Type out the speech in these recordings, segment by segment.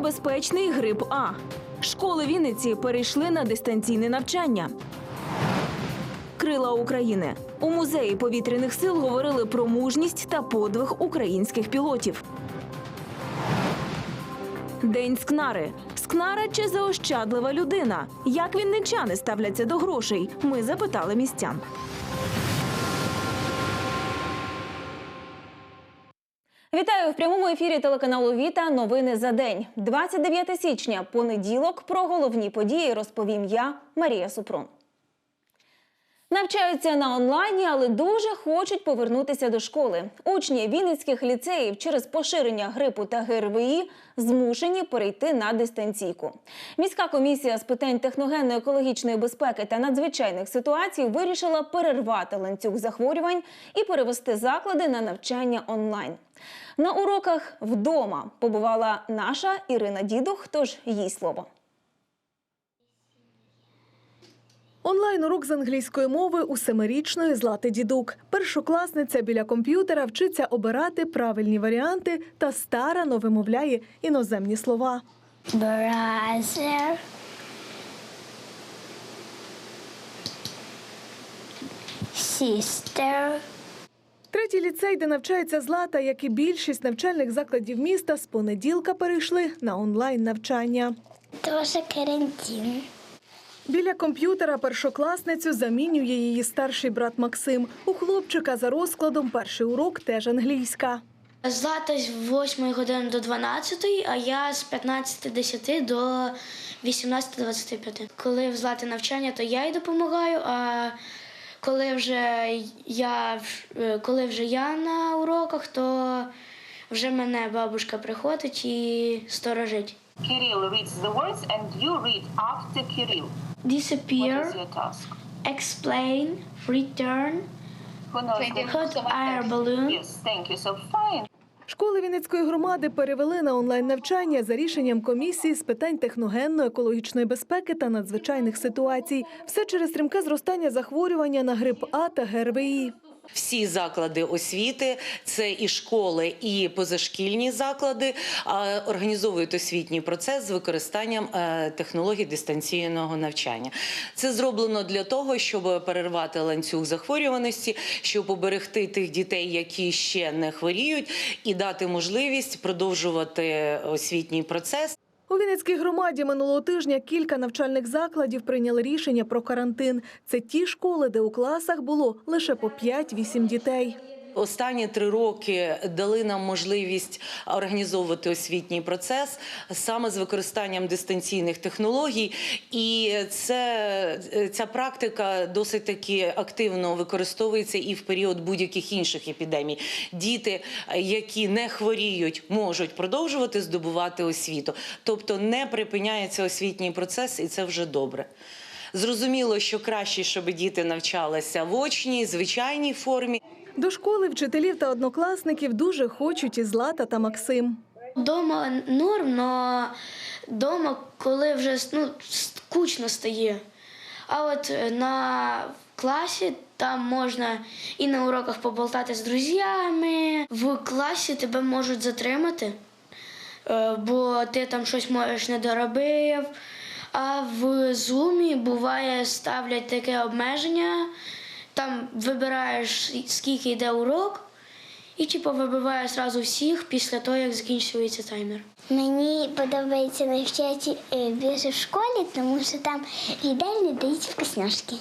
небезпечний грип А. Школи Вінниці перейшли на дистанційне навчання. Крила України у музеї повітряних сил говорили про мужність та подвиг українських пілотів. День скнари. Скнара чи заощадлива людина? Як вінничани ставляться до грошей? Ми запитали містян. Вітаю в прямому ефірі телеканалу Віта. Новини за день. 29 січня, понеділок. Про головні події розповім я, Марія Супрун. Навчаються на онлайні, але дуже хочуть повернутися до школи. Учні вінницьких ліцеїв через поширення грипу та ГРВІ змушені перейти на дистанційку. Міська комісія з питань техногенно-екологічної безпеки та надзвичайних ситуацій вирішила перервати ланцюг захворювань і перевести заклади на навчання онлайн. На уроках вдома побувала наша Ірина Дідух, тож їй слово. Онлайн-урок з англійської мови у семирічної Злати Дідук. Першокласниця біля комп'ютера вчиться обирати правильні варіанти та старано вимовляє іноземні слова. brother, sister, Третій ліцей, де навчається Злата, як і більшість навчальних закладів міста, з понеділка перейшли на онлайн навчання. тоже карантин. Біля комп'ютера першокласницю замінює її старший брат Максим. У хлопчика за розкладом перший урок теж англійська. Злата з 8 години до 12, а я з 15.10 до 18.25. Коли в Злати навчання, то я їй допомагаю, а коли вже я, е, коли вже я на уроках, то вже мене бабушка приходить і сторожить. Kirill reads the words and you read after Kirill. What is your task? explain, return, Who knows hot air balloon. Yes, thank you. So fine. Школи Вінницької громади перевели на онлайн навчання за рішенням комісії з питань техногенно-екологічної безпеки та надзвичайних ситуацій. Все через стрімке зростання захворювання на грип А та ГРВІ. Всі заклади освіти, це і школи, і позашкільні заклади, організовують освітній процес з використанням е, технологій дистанційного навчання. Це зроблено для того, щоб перервати ланцюг захворюваності, щоб уберегти тих дітей, які ще не хворіють, і дати можливість продовжувати освітній процес. У Вінницькій громаді минулого тижня кілька навчальних закладів прийняли рішення про карантин. Це ті школи, де у класах було лише по 5-8 дітей. Останні три роки дали нам можливість організовувати освітній процес саме з використанням дистанційних технологій, і це ця практика досить таки активно використовується і в період будь-яких інших епідемій. Діти, які не хворіють, можуть продовжувати здобувати освіту, тобто не припиняється освітній процес, і це вже добре. Зрозуміло, що краще, щоб діти навчалися в очній, звичайній формі. До школи вчителів та однокласників дуже хочуть і Злата та Максим. Дома норм, але дома, коли вже ну, скучно стає. А от е, на класі там можна і на уроках поболтати з друзями. В класі тебе можуть затримати, е, бо ти там щось можеш не доробив. А в зумі буває ставлять таке обмеження. Там вибираєш скільки йде урок, і типу вибиває зразу всіх після того, як закінчується таймер. Мені подобається навчати е, більше в школі, тому що там їдальні дають вкусняшки.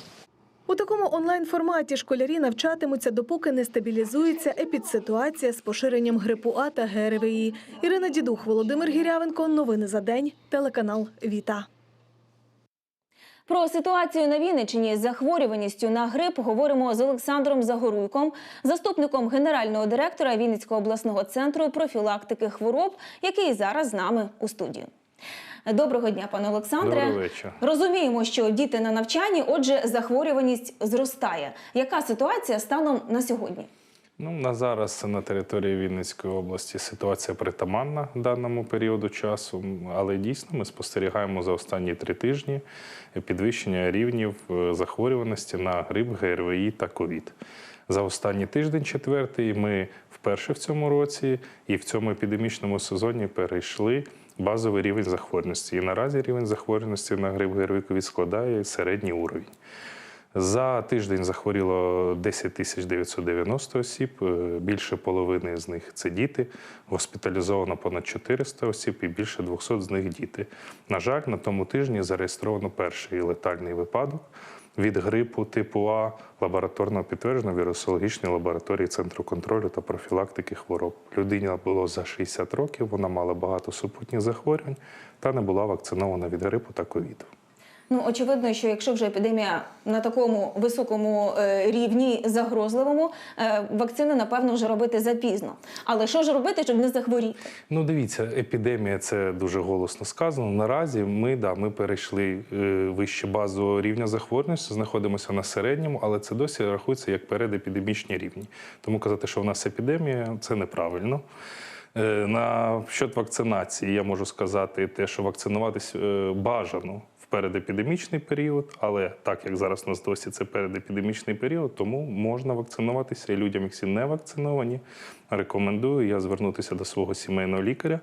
У такому онлайн-форматі школярі навчатимуться, допоки не стабілізується епідситуація з поширенням грипу А та ГРВІ. Ірина Дідух, Володимир Гірявенко. Новини за день. Телеканал Віта. Про ситуацію на Вінниччині з захворюваністю на грип говоримо з Олександром Загоруйком, заступником генерального директора Вінницького обласного центру профілактики хвороб, який зараз з нами у студії. Доброго дня, пане Олександре. Добрий вечір. Розуміємо, що діти на навчанні, отже, захворюваність зростає. Яка ситуація станом на сьогодні? Ну, на зараз на території Вінницької області ситуація притаманна даному періоду часу, але дійсно ми спостерігаємо за останні три тижні підвищення рівнів е, захворюваності на грип, ГРВІ та ковід. За останній тиждень, четвертий, ми вперше в цьому році і в цьому епідемічному сезоні перейшли базовий рівень захворюваності. І наразі рівень захворюваності на грип гервікові складає середній уровень. За тиждень захворіло 10 тисяч 990 осіб. е, Більше половини з них це діти. Госпіталізовано понад 400 осіб і більше 200 з них діти. На жаль, на тому тижні зареєстровано перший летальний випадок від грипу типу А лабораторно підтверджено вірусологічній лабораторії Центру контролю та профілактики хвороб. Людині було за 60 років, вона мала багато супутніх захворювань та не була вакцинована від грипу та ковіду. Ну очевидно, що якщо вже епідемія на такому високому е, рівні загрозливому, е, вакцини напевно вже робити запізно. Але що ж робити, щоб не захворіти? Ну, дивіться, епідемія це дуже голосно сказано. Наразі ми да ми перейшли е, вище базового рівня захворюваності, знаходимося на середньому, але це досі рахується як передепідемічні рівні. Тому казати, що в нас епідемія, це неправильно. На щодо вакцинації я можу сказати те, що вакцинуватись бажано передепідемічний період, але так як зараз у нас досі це передепідемічний період, тому можна вакцинуватися і людям, які не вакциновані, рекомендую я звернутися до свого сімейного лікаря,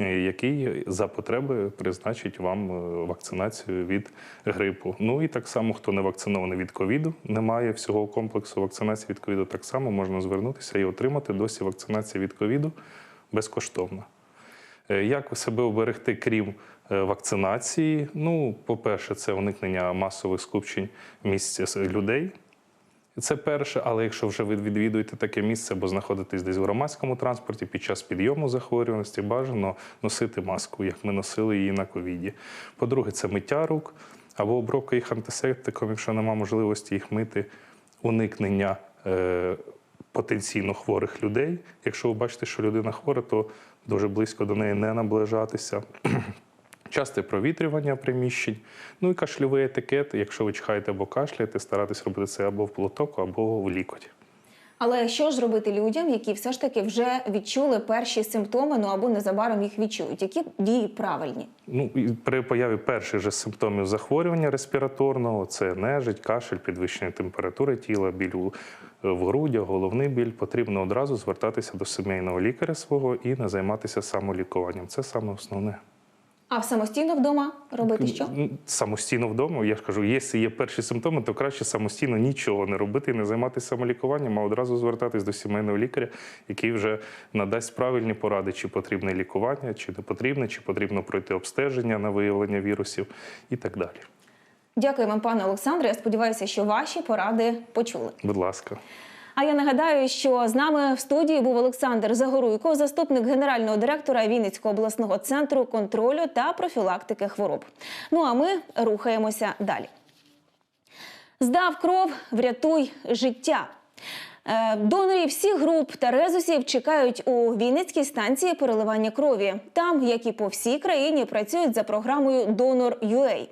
е, який за потреби призначить вам е, вакцинацію від грипу. Ну і так само, хто не вакцинований від ковіду, немає всього комплексу вакцинації від ковіду, так само можна звернутися і отримати досі вакцинацію від ковіду безкоштовно. Е, Як себе оберегти, крім е, вакцинації? Ну, по-перше, це уникнення масових скупчень місць людей. Це перше, але якщо вже ви відвідуєте таке місце або знаходитесь десь в громадському транспорті під час підйому захворюваності, бажано носити маску, як ми носили її на ковіді. По-друге, це миття рук або обробка їх антисептиком, якщо немає можливості їх мити, уникнення е, потенційно хворих людей. Якщо ви бачите, що людина хвора, то дуже близько до неї не наближатися. Часте провітрювання приміщень, ну і кашльовий етикет. Якщо ви чихаєте або кашляєте, старатись робити це або в платок, або в лікоть. Але що ж робити людям, які все ж таки вже відчули перші симптоми, ну або незабаром їх відчують? Які дії правильні? Ну при появі перших же симптомів захворювання респіраторного це нежить, кашель, підвищення температури тіла, біль у- в грудях, головний біль. Потрібно одразу звертатися до сімейного лікаря свого і не займатися самолікуванням. Це саме основне. А самостійно вдома робити що? Самостійно вдома, я ж кажу, якщо є перші симптоми, то краще самостійно нічого не робити і не займатися самолікуванням, а одразу звертатись до сімейного лікаря, який вже надасть правильні поради, чи потрібне лікування, чи не потрібне, чи потрібно пройти обстеження на виявлення вірусів і так далі. Дякую вам, пане Олександре. Я сподіваюся, що ваші поради почули. Будь ласка. А я нагадаю, що з нами в студії був Олександр Загоруйко, заступник генерального директора Вінницького обласного центру контролю та профілактики хвороб. Ну а ми рухаємося далі. Здав кров, врятуй життя. Е, Донорів всіх груп та резусів чекають у Вінницькій станції переливання крові. Там, як і по всій країні, працюють за програмою Donor.ua.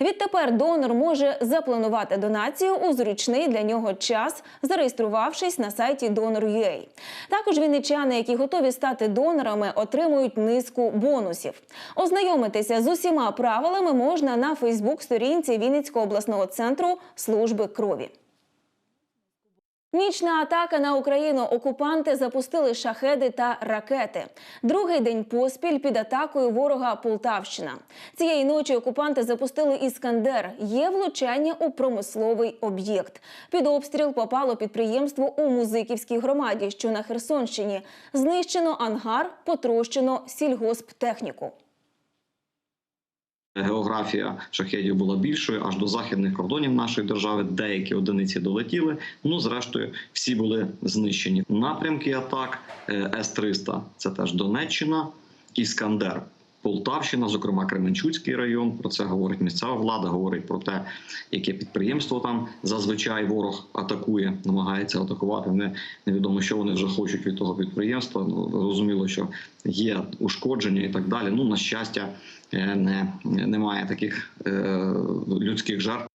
Відтепер донор може запланувати донацію у зручний для нього час, зареєструвавшись на сайті Donor.ua. Також вінничани, які готові стати донорами, отримують низку бонусів. Ознайомитися з усіма правилами можна на Фейсбук-сторінці Вінницького обласного центру служби крові. Нічна атака на Україну. Окупанти запустили шахеди та ракети. Другий день поспіль під атакою ворога Полтавщина. Цієї ночі окупанти запустили іскандер. Є влучання у промисловий об'єкт. Під обстріл попало підприємство у Музиківській громаді, що на Херсонщині. Знищено ангар, потрощено сільгосптехніку. Географія шахедів була більшою аж до західних кордонів нашої держави. Деякі одиниці долетіли. Ну, зрештою, всі були знищені. Напрямки атак е, С-300 – це теж Донеччина, Іскандер. Полтавщина, зокрема Кременчуцький район, про це говорить місцева влада, говорить про те, яке підприємство там зазвичай ворог атакує, намагається атакувати. Не невідомо, що вони вже хочуть від того підприємства. Ну розуміло, що є ушкодження і так далі. Ну на щастя, е, не немає таких е, людських жертв.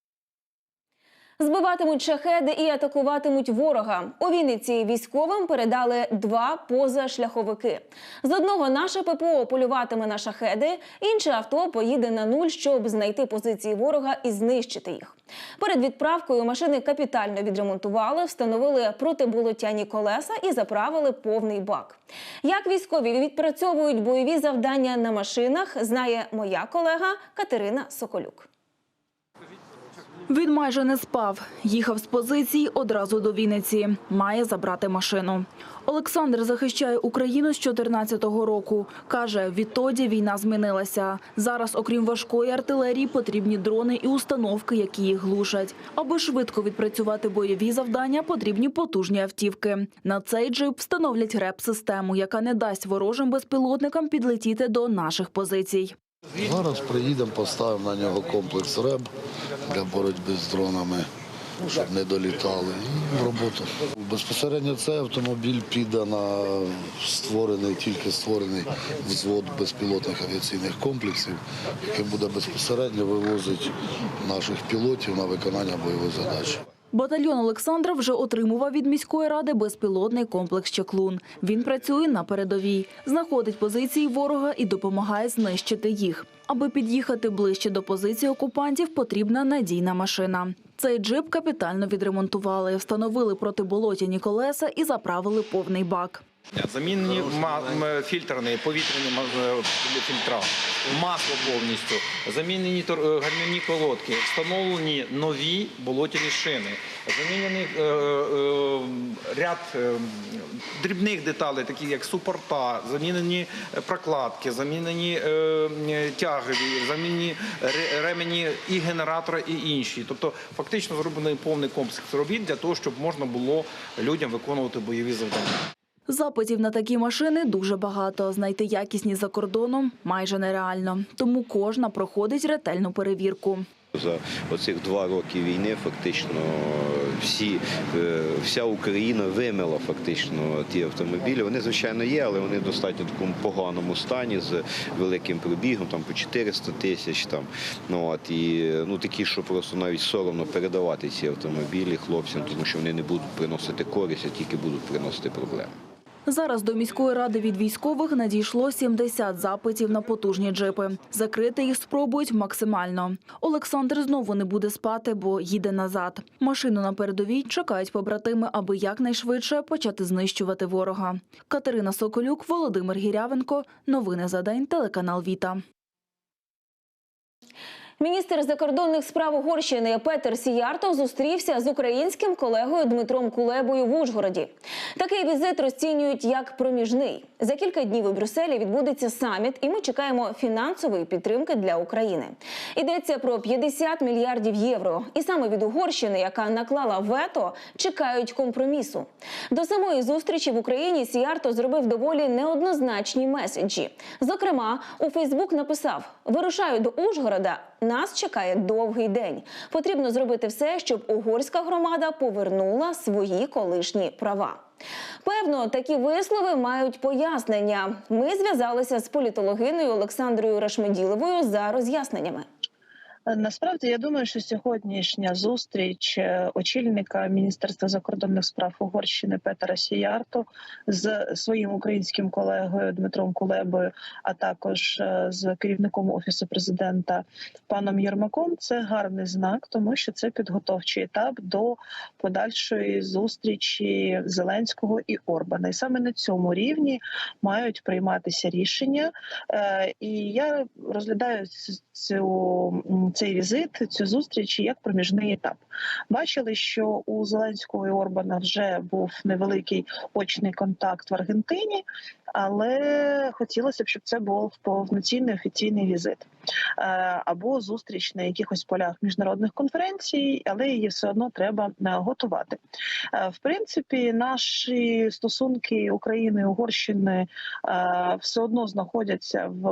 Збиватимуть шахеди і атакуватимуть ворога. У Вінниці військовим передали два позашляховики. З одного наше ППО полюватиме на шахеди, інше авто поїде на нуль, щоб знайти позиції ворога і знищити їх. Перед відправкою машини капітально відремонтували, встановили протиболотяні колеса і заправили повний бак. Як військові відпрацьовують бойові завдання на машинах, знає моя колега Катерина Соколюк. Він майже не спав. Їхав з позицій одразу до Вінниці. Має забрати машину. Олександр захищає Україну з 14-го року. Каже, відтоді війна змінилася. Зараз, окрім важкої артилерії, потрібні дрони і установки, які їх глушать. Аби швидко відпрацювати бойові завдання, потрібні потужні автівки. На цей джип встановлять РЕП-систему, яка не дасть ворожим безпілотникам підлетіти до наших позицій. Зараз приїдемо, поставимо на нього комплекс РЕБ для боротьби з дронами, щоб не долітали. І в роботу. Безпосередньо цей автомобіль піде на створений, тільки створений взвод безпілотних авіаційних комплексів, який буде безпосередньо вивозити наших пілотів на виконання бойових задач. Батальйон Олександра вже отримував від міської ради безпілотний комплекс «Чеклун». Він працює на передовій, знаходить позиції ворога і допомагає знищити їх. Аби під'їхати ближче до позиції окупантів, потрібна надійна машина. Цей джип капітально відремонтували, встановили протиболотяні колеса і заправили повний бак. Замінені фільтрні, повітряні фільтра, масло повністю, замінені е, гальмівні колодки, встановлені нові болотяні шини, замінений е, е, ряд е, дрібних деталей, такі як супорта, замінені е, прокладки, замінені е, е, тягові, замінені ремені і генератора, і інші. Тобто, фактично зроблений повний комплекс робіт для того, щоб можна було людям виконувати бойові завдання. Запитів на такі машини дуже багато. Знайти якісні за кордоном майже нереально. Тому кожна проходить ретельну перевірку. За оцих два роки війни фактично всі, е, вся Україна вимила фактично ті автомобілі. Вони, звичайно, є, але вони в достатньо такому поганому стані з великим пробігом, там по 400 тисяч. Там, ну, от, і, ну, такі, що просто навіть соромно передавати ці автомобілі хлопцям, тому що вони не будуть приносити користь, а тільки будуть приносити проблеми. Зараз до міської ради від військових надійшло 70 запитів на потужні джипи. Закрити їх спробують максимально. Олександр знову не буде спати, бо їде назад. Машину на передовій чекають побратими, аби якнайшвидше почати знищувати ворога. Катерина Соколюк, Володимир Гірявенко. Новини за день. Телеканал Віта. Міністр закордонних справ Угорщини Петер Сіярто зустрівся з українським колегою Дмитром Кулебою в Ужгороді. Такий візит розцінюють як проміжний. За кілька днів у Брюсселі відбудеться саміт, і ми чекаємо фінансової підтримки для України. Йдеться про 50 мільярдів євро. І саме від Угорщини, яка наклала вето, чекають компромісу. До самої зустрічі в Україні Сіярто зробив доволі неоднозначні меседжі. Зокрема, у Фейсбук написав: Вирушаю до Ужгорода. Нас чекає довгий день. Потрібно зробити все, щоб угорська громада повернула свої колишні права. Певно, такі вислови мають пояснення. Ми зв'язалися з політологиною Олександрою Рашмеділовою за роз'ясненнями. Насправді я думаю, що сьогоднішня зустріч е, очільника Міністерства закордонних справ Угорщини Петера Сіярто з своїм українським колегою Дмитром Кулебою, а також е, з керівником офісу президента паном Єрмаком, це гарний знак, тому що це підготовчий етап до подальшої зустрічі Зеленського і Орбана. І саме на цьому рівні мають прийматися рішення. Е, І я розглядаю цю цей візит, цю зустріч як проміжний етап. Бачили, що у Зеленського і Орбана вже був невеликий очний контакт в Аргентині, але хотілося б, щоб це був повноцінний офіційний візит Е, або зустріч на якихось полях міжнародних конференцій, але її все одно треба е, готувати. Е, В принципі, наші стосунки України і Угорщини все одно знаходяться в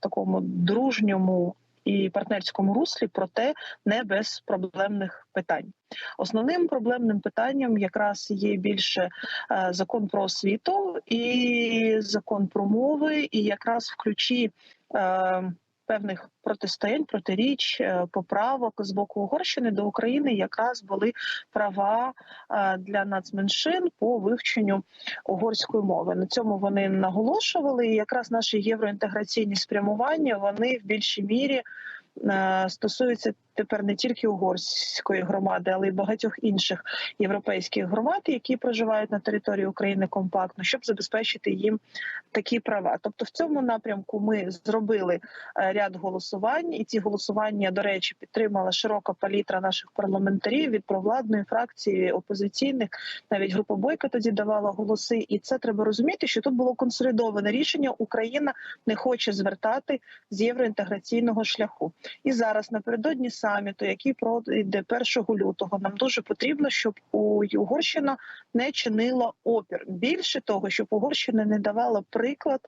такому дружньому і партнерському руслі, проте не без проблемних питань. Основним проблемним питанням якраз є більше е, закон про освіту і закон про мови, і якраз в ключі. Певних протистоянь, протиріч, е, поправок з боку Угорщини до України якраз були права е, для нацменшин по вивченню угорської мови. На цьому вони наголошували. І якраз наші євроінтеграційні спрямування вони в більшій мірі е, стосуються тепер не тільки угорської громади, але й багатьох інших європейських громад, які проживають на території України компактно, щоб забезпечити їм такі права. Тобто, в цьому напрямку ми зробили е, ряд голосувань, і ці голосування, до речі, підтримала широка палітра наших парламентарів від провладної фракції, опозиційних, навіть група бойка тоді давала голоси. І це треба розуміти, що тут було консолідоване рішення. Україна не хоче звертати з євроінтеграційного шляху. І зараз напередодні саміту, який пройде 1 лютого, нам дуже потрібно, щоб Угорщина не чинила опір. Більше того, щоб Угорщина не давала приклад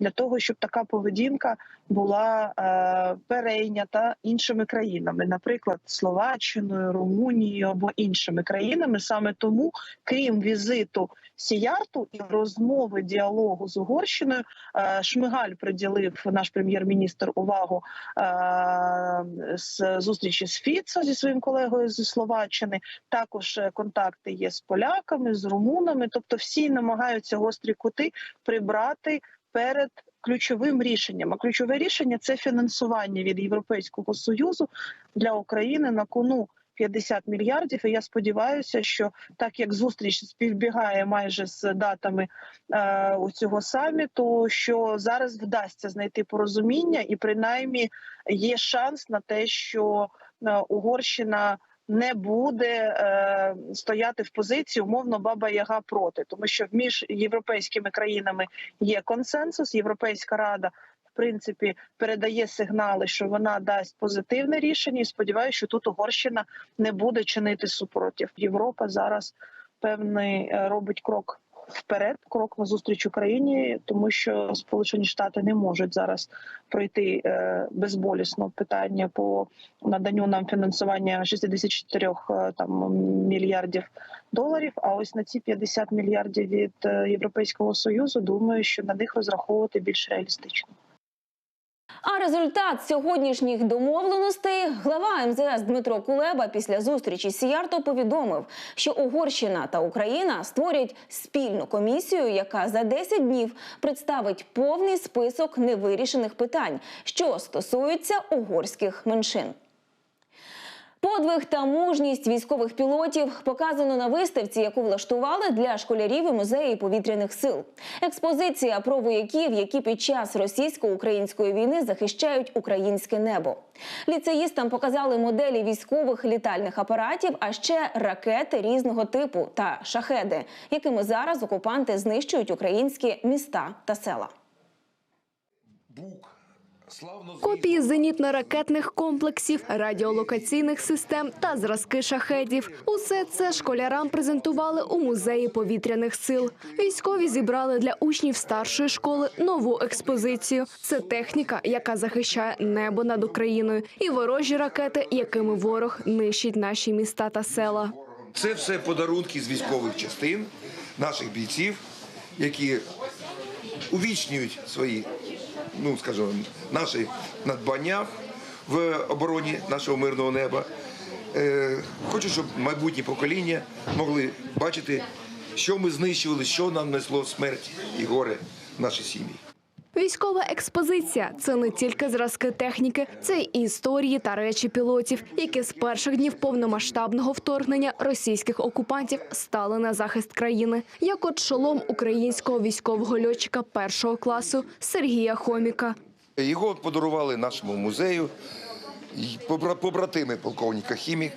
для того, щоб така поведінка була е, перейнята іншими країнами, наприклад, Словаччиною, Румунією або іншими країнами. Саме тому, крім візиту Сіярту і розмови діалогу з Угорщиною, е, Шмигаль приділив наш прем'єр-міністр увагу е, з зустрічі з Фіцо зі своїм колегою зі Словаччини. Також е, контакти є з поляками, з румунами. Тобто, всі намагаються гострі кути прибрати перед ключовим рішенням. А ключове рішення це фінансування від Європейського союзу для України на кону. 50 мільярдів. І я сподіваюся, що так як зустріч співбігає майже з датами е, у цього саміту, що зараз вдасться знайти порозуміння, і принаймні є шанс на те, що е, Угорщина не буде е, стояти в позиції умовно баба Яга проти, тому що між європейськими країнами є консенсус. Європейська рада в принципі передає сигнали, що вона дасть позитивне рішення. І сподіваюся, що тут Угорщина не буде чинити супротив. Європа зараз певний е, робить крок. Вперед, крок назустріч Україні, тому що Сполучені Штати не можуть зараз пройти е, безболісно питання по наданню нам фінансування 64 е, там мільярдів доларів. А ось на ці 50 мільярдів від е, Європейського союзу, думаю, що на них розраховувати більш реалістично. А результат сьогоднішніх домовленостей глава МЗС Дмитро Кулеба після зустрічі з Сіярто повідомив, що Угорщина та Україна створять спільну комісію, яка за 10 днів представить повний список невирішених питань, що стосуються угорських меншин. Подвиг та мужність військових пілотів показано на виставці, яку влаштували для школярів і музеї повітряних сил. Експозиція про вояків, які під час російсько-української війни захищають українське небо. Ліцеїстам показали моделі військових літальних апаратів, а ще ракети різного типу та шахеди, якими зараз окупанти знищують українські міста та села. Копії зенітно-ракетних комплексів, радіолокаційних систем та зразки шахедів. Усе це школярам презентували у музеї повітряних сил. Військові зібрали для учнів старшої школи нову експозицію. Це техніка, яка захищає небо над Україною, і ворожі ракети, якими ворог нищить наші міста та села. Це все подарунки з військових частин наших бійців, які увічнюють свої, ну скажімо, наші надбання в обороні нашого мирного неба. Е, Хочу, щоб майбутні покоління могли бачити, що ми знищували, що нам несло смерть і горе в наші сім'ї. Військова експозиція це не тільки зразки техніки, це й історії та речі пілотів, які з перших днів повномасштабного вторгнення російських окупантів стали на захист країни, як от шолом українського військового льотчика першого класу Сергія Хоміка. Його подарували нашому музею побратими полковника Хімік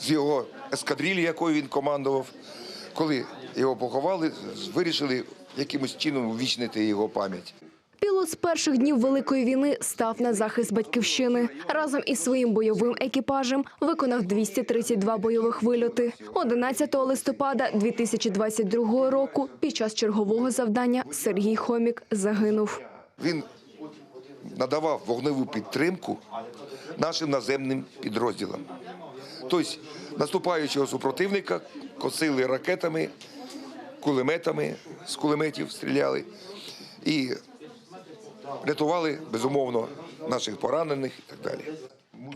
з його ескадрилі, якою він командував. Коли його поховали, вирішили якимось чином увічнити його пам'ять. Пілот з перших днів Великої війни став на захист батьківщини. Разом із своїм бойовим екіпажем виконав 232 бойових вильоти. 11 листопада 2022 року під час чергового завдання Сергій Хомік загинув. Він надавав вогневу підтримку нашим наземним підрозділам. Тобто наступаючого супротивника косили ракетами, кулеметами, з кулеметів стріляли. І рятували безумовно наших поранених і так далі.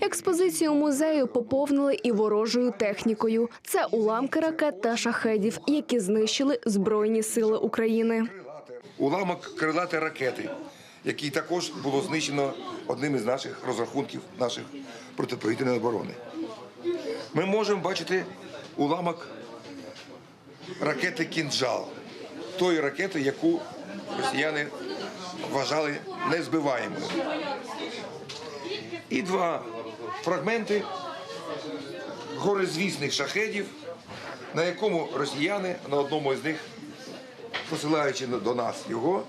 Експозицію музею поповнили і ворожою технікою. Це уламки ракет та шахедів, які знищили Збройні сили України. Уламок крилатої ракети, який також було знищено одним із наших розрахунків наших протиповітряної оборони. Ми можемо бачити уламок ракети Кінджал, тої ракети, яку росіяни вважали незбиваємою. І два фрагменти горизвісних шахедів, на якому росіяни на одному із них, посилаючи до нас його,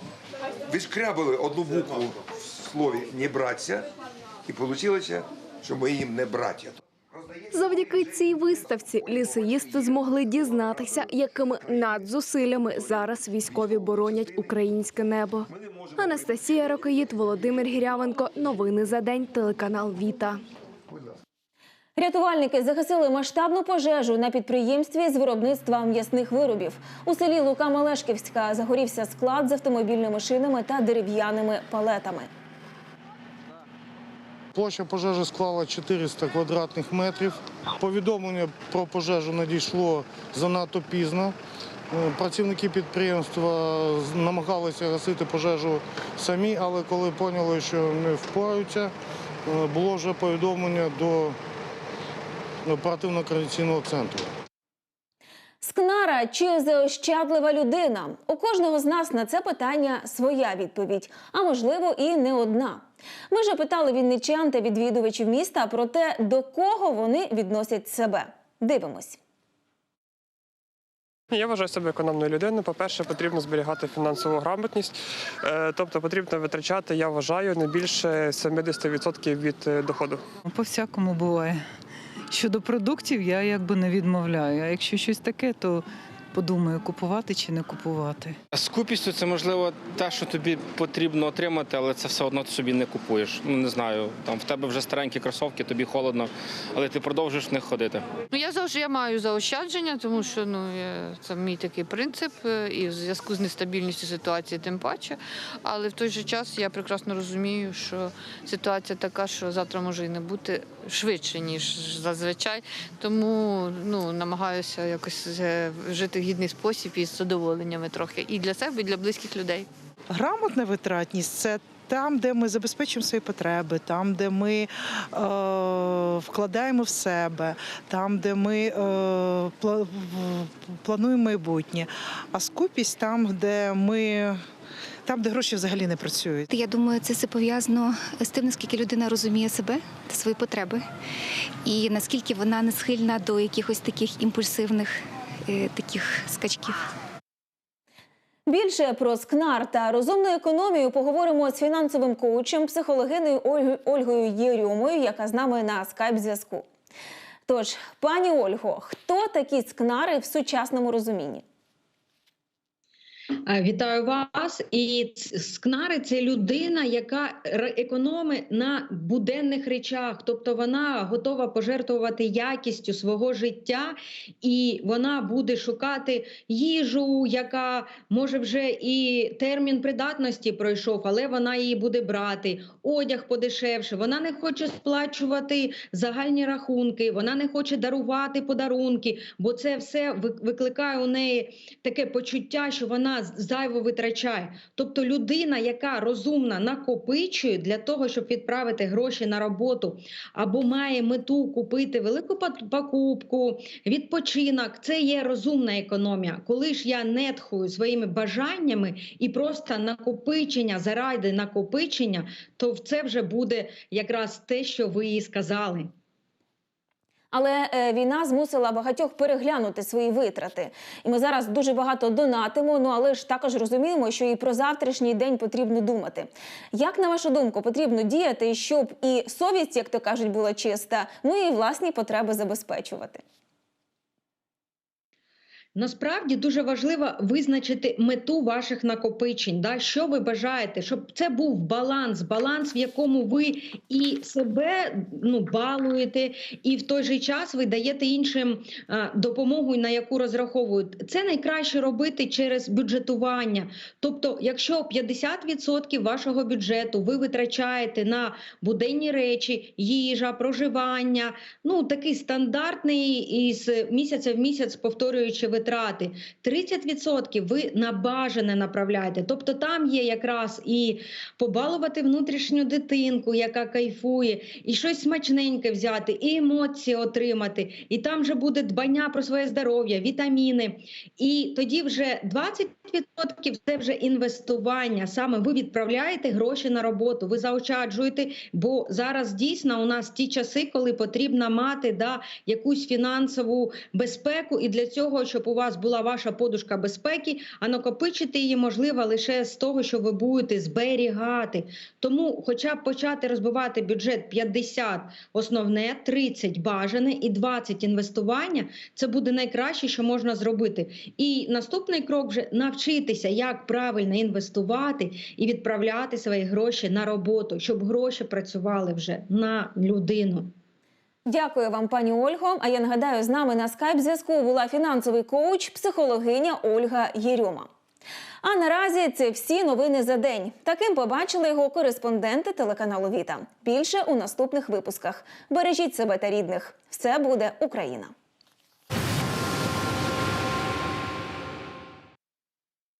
відшкрябали одну букву в слові не братися, і вийшло, що ми їм не браття. Завдяки цій виставці лісеїсти змогли дізнатися, якими надзусиллями зараз військові боронять українське небо. Анастасія Рокоїд, Володимир Гірявенко. Новини за день. Телеканал Віта. Рятувальники загасили масштабну пожежу на підприємстві з виробництва м'ясних виробів. У селі Лука Малешківська загорівся склад з автомобільними шинами та дерев'яними палетами. Площа пожежі склала 400 квадратних метрів. Повідомлення про пожежу надійшло занадто пізно. Е, Працівники підприємства намагалися гасити пожежу самі, але коли поняли, що не впораються, е, було вже повідомлення до оперативно-координаційного центру. Скнара чи заощадлива людина? У кожного з нас на це питання своя відповідь, а можливо і не одна. Ми вже питали вінничан та відвідувачів міста про те, до кого вони відносять себе. Дивимось. Я вважаю себе економною людиною. По-перше, потрібно зберігати фінансову грамотність, Е, тобто потрібно витрачати, я вважаю, не більше 70% від е, доходу. По всякому буває. Щодо продуктів, я якби не відмовляю. А якщо щось таке, то подумаю, купувати чи не купувати. Скупістю це можливо те, що тобі потрібно отримати, але це все одно ти собі не купуєш. Ну не знаю, там в тебе вже старенькі кросовки, тобі холодно, але ти продовжуєш в них ходити. Ну я завжди я маю заощадження, тому що ну я, це мій такий принцип, е, і в зв'язку з нестабільністю ситуації тим паче. Але в той же час я прекрасно розумію, що ситуація така, що завтра може і не бути швидше ніж зазвичай. Тому ну намагаюся якось е, жити гідний спосіб і з задоволеннями трохи і для себе, і для близьких людей. Грамотна витратність це там, де ми забезпечуємо свої потреби, там, де ми е, вкладаємо в себе, там, де ми е, плануємо майбутнє. А скупість там, де ми. Там, де гроші взагалі не працюють. Я думаю, це все пов'язано з тим, наскільки людина розуміє себе та свої потреби, і наскільки вона не схильна до якихось таких імпульсивних таких скачків. Більше про скнар та розумну економію поговоримо з фінансовим коучем, психологиною Ольгою- Єрьомою, яка з нами на скайп-зв'язку. Тож, пані Ольго, хто такі скнари в сучасному розумінні? Е, Вітаю вас. І скнари це людина, яка економить на буденних речах, тобто вона готова пожертвувати якістю свого життя, і вона буде шукати їжу, яка може вже і термін придатності пройшов, але вона її буде брати, одяг подешевше. Вона не хоче сплачувати загальні рахунки, вона не хоче дарувати подарунки, бо це все викликає у неї таке почуття, що вона зайво витрачає. Тобто людина, яка розумна накопичує для того, щоб відправити гроші на роботу, або має мету купити велику покупку, відпочинок, це є розумна економія. Коли ж я не тхую своїми бажаннями і просто накопичення заради накопичення, то це вже буде якраз те, що ви і сказали. Але е, війна змусила багатьох переглянути свої витрати. І ми зараз дуже багато донатимо. Ну але ж також розуміємо, що і про завтрашній день потрібно думати. Як на вашу думку, потрібно діяти, щоб і совість, як то кажуть, була чиста, ну і власні потреби забезпечувати? Насправді дуже важливо визначити мету ваших накопичень. Да? Що ви бажаєте, щоб це був баланс, баланс, в якому ви і себе ну, балуєте, і в той же час ви даєте іншим допомогу, на яку розраховують. Це найкраще робити через бюджетування. Тобто, якщо 50% вашого бюджету ви витрачаєте на буденні речі, їжа, проживання, ну такий стандартний із місяця в місяць повторюючи витрати. 30% ви на бажане направляєте. Тобто там є якраз і побалувати внутрішню дитинку, яка кайфує, і щось смачненьке взяти, і емоції отримати. І там вже буде дбання про своє здоров'я, вітаміни. І тоді вже 20% це вже інвестування. Саме ви відправляєте гроші на роботу, ви заощаджуєте, бо зараз дійсно у нас ті часи, коли потрібно мати да, якусь фінансову безпеку, і для цього, щоб у вас була ваша подушка безпеки, а накопичити її можливо лише з того, що ви будете зберігати. Тому, хоча б почати розбивати бюджет 50 основне, 30 бажане і 20 інвестування, це буде найкраще, що можна зробити. І наступний крок вже навчитися, як правильно інвестувати і відправляти свої гроші на роботу, щоб гроші працювали вже на людину. Дякую вам, пані Ольго. А я нагадаю, з нами на скайп зв'язку була фінансовий коуч, психологиня Ольга Єрьома. А наразі це всі новини за день. Таким побачили його кореспонденти телеканалу Віта. Більше у наступних випусках. Бережіть себе та рідних. Все буде Україна.